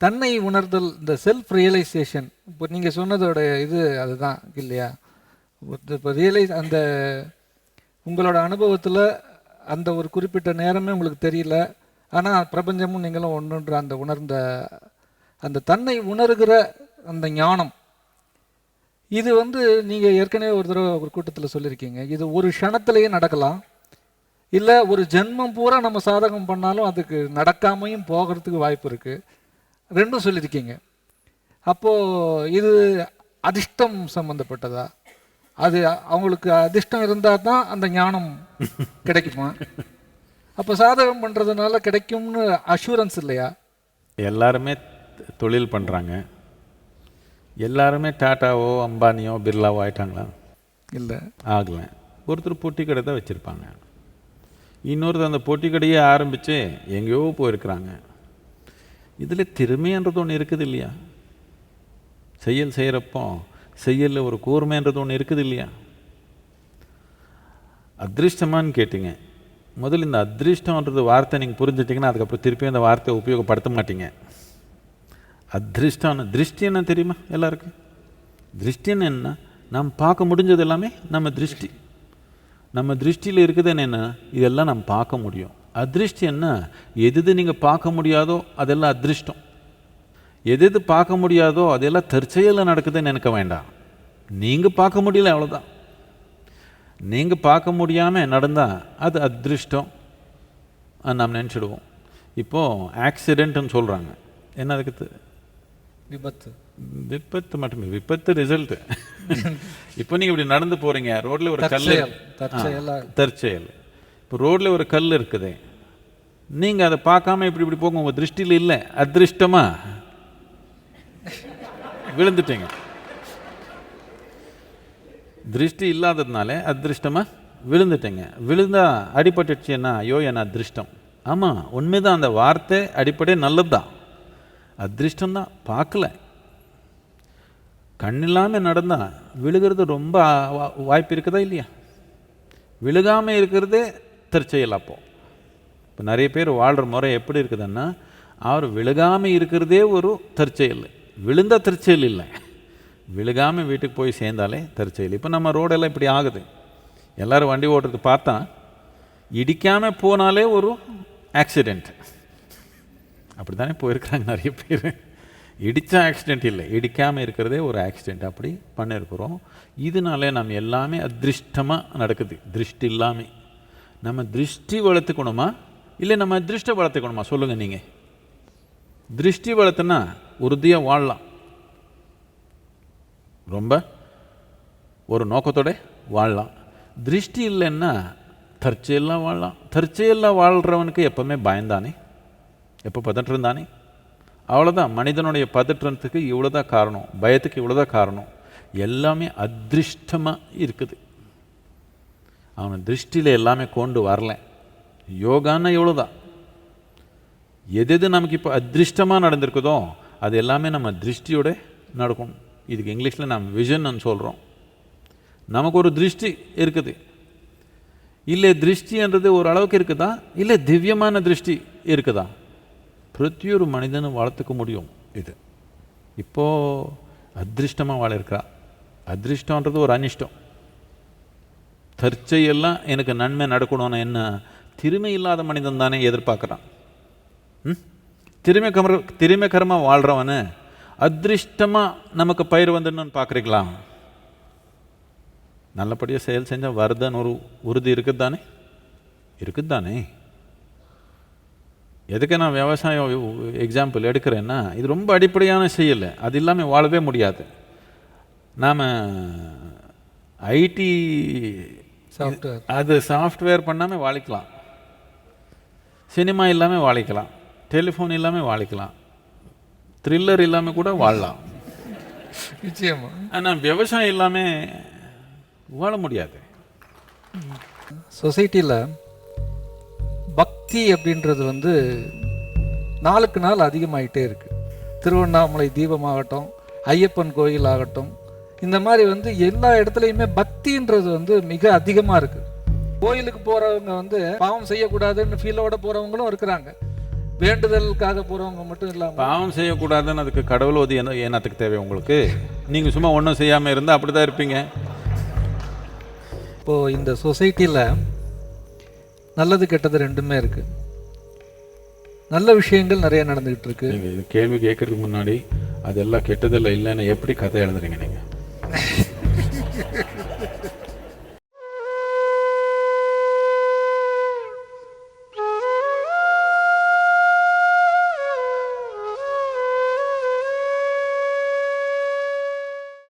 தன்னை உணர்தல் இந்த செல்ஃப் ரியலைசேஷன் இப்போ நீங்கள் சொன்னதோட இது அதுதான் இல்லையா? இப்போ ரியலைஸ் அந்த உங்களோட அனுபவத்தில் அந்த ஒரு குறிப்பிட்ட நேரமே உங்களுக்கு தெரியல ஆனால் பிரபஞ்சமும் நீங்களும் ஒன்றுன்ற அந்த உணர்ந்த அந்த தன்னை உணர்கிற அந்த ஞானம். இது வந்து நீங்கள் ஏற்கனவே ஒரு தடவை ஒரு கூட்டத்தில் சொல்லியிருக்கீங்க இது ஒரு க்ஷணத்துலேயே நடக்கலாம் இல்லை ஒரு ஜென்மம் பூரா நம்ம சாதகம் பண்ணாலும் அதுக்கு நடக்காமையும் போகிறதுக்கு வாய்ப்பு இருக்குது ரெண்டும் சொல்லியிருக்கீங்க. அப்போது இது அதிர்ஷ்டம் சம்மந்தப்பட்டதா அது அவங்களுக்கு அதிர்ஷ்டம் இருந்தால் தான் அந்த ஞானம் கிடைக்குமா? அப்போ சாதகம் பண்ணுறதுனால கிடைக்கும்னு அஷூரன்ஸ் இல்லையா? எல்லாருமே தொழில் பண்ணுறாங்க எல்லாருமே டாட்டாவோ அம்பானியோ பிர்லாவோ ஆயிட்டாங்களா? இல்லை. ஆகலை. ஒருத்தர் பொட்டி கடை தான் வச்சுருப்பாங்க. இன்னொருத்தர் அந்த பொட்டி கடையே ஆரம்பித்து எங்கேயோ போயிருக்கிறாங்க. இதில் திறமைன்றது ஒன்று இருக்குது இல்லையா செயல் செய்கிறப்போ செயலில் ஒரு கூர்மைன்றது ஒன்று இருக்குது இல்லையா அதிருஷ்டமான்னு கேட்டிங்க. முதல்ல இந்த அதிருஷ்டன்றது வார்த்தை நீங்கள் புரிஞ்சிட்டிங்கன்னா அதுக்கப்புறம் திருப்பி அந்த வார்த்தையை உபயோகப்படுத்த மாட்டீங்க. அதிருஷ்டம்னு திருஷ்டி என்ன தெரியுமா எல்லாருக்கும்? திருஷ்டின்னு என்ன நாம் பார்க்க முடிஞ்சது எல்லாமே நம்ம திருஷ்டி. நம்ம திருஷ்டியில் இருக்குதுன்னு என்ன? இதெல்லாம் நம்ம பார்க்க முடியும். அதிருஷ்டி என்ன? எது நீங்கள் பார்க்க முடியாதோ அதெல்லாம் அதிருஷ்டம். எது பார்க்க முடியாதோ அதெல்லாம் தற்செயலில் நடக்குதுன்னு நினைக்க வேண்டாம். நீங்கள் பார்க்க முடியல அவ்வளோதான் நீங்கள் பார்க்க முடியாமல் நடந்தால் அது அதிருஷ்டம். அது நாம் நினச்சிடுவோம். இப்போது ஆக்சிடென்ட்னு சொல்கிறாங்க என்ன அதுக்கு விபத்து. விபத்து மட்டுமே. விபத்து ரிசல்ட். இப்போ நீங்கள் இப்படி நடந்து போகிறீங்க ரோட்டில் ஒரு கல் தற்செயல். இப்போ ரோட்டில் ஒரு கல் இருக்குது. நீங்கள் அதை பார்க்காம இப்படி இப்படி போங்க உங்கள் திருஷ்டியில் இல்லை அதிருஷ்டமா? விழுந்துட்டீங்க. திருஷ்டி இல்லாததுனால அதிருஷ்டமா? விழுந்துட்டீங்க. விழுந்தா அடிபட்டுச்சுன்னா ஐயோ என் அதிருஷ்டம்? ஆமாம் உண்மைதான் அந்த வார்த்தை அடிப்படை நல்லது தான் அதிருஷ்டம் தான் பார்க்கல கண்ணில்லாமல் நடந்தால் விழுகிறது ரொம்ப வா- வாய்ப்பு இருக்குதா இல்லையா? விழுகாமல் இருக்கிறதே தற்செயல் அப்போ இப்போ நிறைய பேர் வாழ்கிற முறை எப்படி இருக்குதுன்னா அவர் விழுகாமல் இருக்கிறதே ஒரு தற்செயல். விழுந்தால் தற்செயல் இல்லை. விழுகாமல் வீட்டுக்கு போய் சேர்ந்தாலே தற்செயல். இப்போ நம்ம ரோடெல்லாம் இப்படி ஆகுது. எல்லோரும் வண்டி ஓட்டுறது பார்த்தா இடிக்காமல் போனாலே ஒரு ஆக்சிடெண்ட் அப்படி தானே போயிருக்கிறாங்க நிறைய பேர். இடித்தா ஆக்சிடெண்ட் இல்லை. இடிக்காமல் இருக்கிறதே ஒரு ஆக்சிடெண்ட் அப்படி பண்ணியிருக்கிறோம் இதனாலே நம்ம எல்லாமே அதிருஷ்டமாக நடக்குது. திருஷ்டி இல்லாமல் நம்ம திருஷ்டி வளர்த்துக்கணுமா? இல்லை நம்ம அதிருஷ்டம் வளர்த்துக்கணுமா? சொல்லுங்கள் நீங்கள் திருஷ்டி வளர்த்துனா உறுதியாக வாழலாம். ரொம்ப ஒரு நோக்கத்தோட வாழலாம். திருஷ்டி இல்லைன்னா தற்செயலாக வாழலாம். தற்செயலாக வாழ்கிறவனுக்கு எப்போவுமே பயந்தானே? எப்போ பதற்றம் அவ்வளோதான் மனிதனுடைய பதற்றத்துக்கு இவ்வளோதான் காரணம். பயத்துக்கு இவ்வளோதான் காரணம். எல்லாமே அதிருஷ்டமாக இருக்குது. அவன் திருஷ்டியில் எல்லாமே கொண்டு வரல. யோகான்னா இவ்வளோதான் எது எது நமக்கு இப்போ அதிருஷ்டமாக நடந்திருக்குதோ அது எல்லாமே நம்ம திருஷ்டியோட நடக்கும். இதுக்கு இங்கிலீஷில் நம்ம விஷன்னு சொல்கிறோம் நமக்கு ஒரு திருஷ்டி இருக்குது. இல்லை திருஷ்டின்றது ஒரு அளவுக்கு இருக்குதா? இல்லை திவ்யமான திருஷ்டி இருக்குதா? பிரத்தியொரு மனிதனும் வளர்த்துக்க முடியும் இது. இப்போது அதிருஷ்டமாக வாழிருக்கிறா அதிருஷ்டன்றது ஒரு அனிஷ்டம். தற்செயெல்லாம் எனக்கு நன்மை நடக்கணும்னு என்ன? திறமை இல்லாத மனிதன் தானே எதிர்பார்க்குறான். ம்? திறமை கமர திறமைக்கரமாக வாழ்கிறவனு அதிருஷ்டமாக நமக்கு பயிர் வந்துடணும்னு பார்க்குறீங்களா? நல்லபடியாக செயல் செஞ்சால் வருதுன்னு ஒரு உறுதி இருக்குது தானே இருக்குது தானே எதுக்கு நான் விவசாயம் எக்ஸாம்பிள் எடுக்கிறேன்னா இது ரொம்ப அடிப்படையான செயல். அது இல்லாமல் வாழவே முடியாது. நாம் ஐடி சாஃப்ட்வேர் அது சாஃப்ட்வேர் பண்ணாமல் வாழிக்கலாம். சினிமா இல்லாமல் வாழிக்கலாம். டெலிஃபோன் இல்லாமல் வாழிக்கலாம். த்ரில்லர் இல்லாமல் கூட வாழலாம். நிச்சயமா. ஆனால் விவசாயம் இல்லாமல் வாழ முடியாது. சொசைட்டியில் பக்தி அப்படின்றது வந்து நாளுக்கு நாள் அதிகமாயிட்டே இருக்கு. திருவண்ணாமலை தீபமாகட்டும் ஐயப்பன் கோயில் ஆகட்டும் இந்த மாதிரி வந்து எல்லா இடத்துலையுமே பக்தின்றது வந்து மிக அதிகமாக இருக்கு. கோயிலுக்கு போறவங்க வந்து பாவம் செய்யக்கூடாதுன்னு ஃபீலோட போறவங்களும் இருக்கிறாங்க. வேண்டுதலுக்காக போறவங்க மட்டும் இல்லாம பாவம் செய்யக்கூடாதுன்னு அதுக்கு கடவுள் ஓதி என்ன ஏனத்துக்கு தேவை உங்களுக்கு? நீங்கள் சும்மா ஒன்றும் செய்யாமல் இருந்தால் அப்படி தான் இருப்பீங்க. இப்போ இந்த சொசைட்டில நல்லது கெட்டது ரெண்டுமே இருக்கு. நல்ல விஷயங்கள் நிறைய நடந்துகிட்டு இருக்கு. நீங்கள் இது கேள்வி கேட்கறதுக்கு முன்னாடி அதெல்லாம் கெட்டதில்லை இல்லைன்னு எப்படி கதை எழுதுறீங்க நீங்கள்